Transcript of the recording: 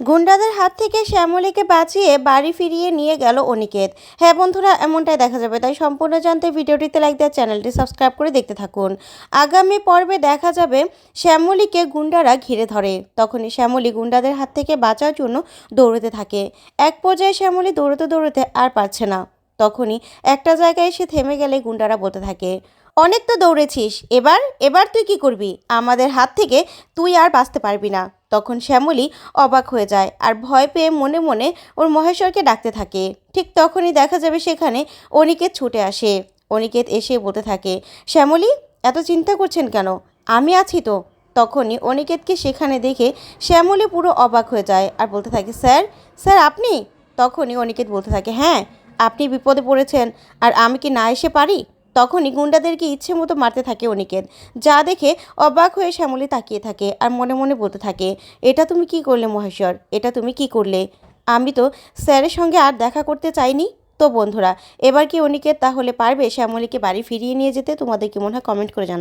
গুন্ডাদের হাত থেকে শ্যামলীকে বাঁচিয়ে বাড়ি ফিরিয়ে নিয়ে গেল অনিকেত। হ্যাঁ বন্ধুরা, এমনটাই দেখা যাবে। তাই সম্পূর্ণ জানতে ভিডিওটিতে লাইক দেওয়ার চ্যানেলটি সাবস্ক্রাইব করে দেখতে থাকুন। আগামী পর্বে দেখা যাবে শ্যামলীকে গুন্ডারা ঘিরে ধরে। তখনই শ্যামলী গুন্ডাদের হাত থেকে বাঁচার জন্য দৌড়তে থাকে। এক পর্যায়ে শ্যামলী দৌড়তে দৌড়তে আর পারছে না। তখনই একটা জায়গায় এসে থেমে গেলে গুন্ডারা বলতে থাকে, অনেক তো দৌড়েছিস। এবার এবার তুই কি করবি? আমাদের হাত থেকে তুই আর বাঁচতে পারবি না। তখন শ্যামলী অবাক হয়ে যায় আর ভয় পেয়ে মনে মনে ওর মহেশ্বরকে ডাকতে থাকে। ঠিক তখনই দেখা যাবে সেখানে অনিকেত ছুটে আসে। অনিকেত এসে বলতে থাকে, শ্যামলী, এত চিন্তা করছেন কেন? আমি আছি তো। তখনই অনিকেতকে সেখানে দেখে শ্যামলী পুরো অবাক হয়ে যায় আর বলতে থাকে, স্যার স্যার, আপনি? তখনই অনিকেত বলতে থাকে হ্যাঁ আপনি বিপদে পড়েছেন, আর আমি কি না এসে পারি? তখনই গুন্ডাদেরকে ইচ্ছে মতো মারতে থাকে অনিকেত যা দেখে অবাক হয়ে শ্যামলী তাকিয়ে থাকে আর মনে মনে বলতে থাকে, এটা তুমি কি করলে মহেশ্বর? এটা তুমি কি করলে? আমি তো স্যারের সঙ্গে আর দেখা করতে চাইনি। তো বন্ধুরা, এবার কি অনিকেত তাহলে পারবে শ্যামলীকে বাড়ি ফিরিয়ে নিয়ে যেতে? তোমাদের কি মনে হয় কমেন্ট করে জানাও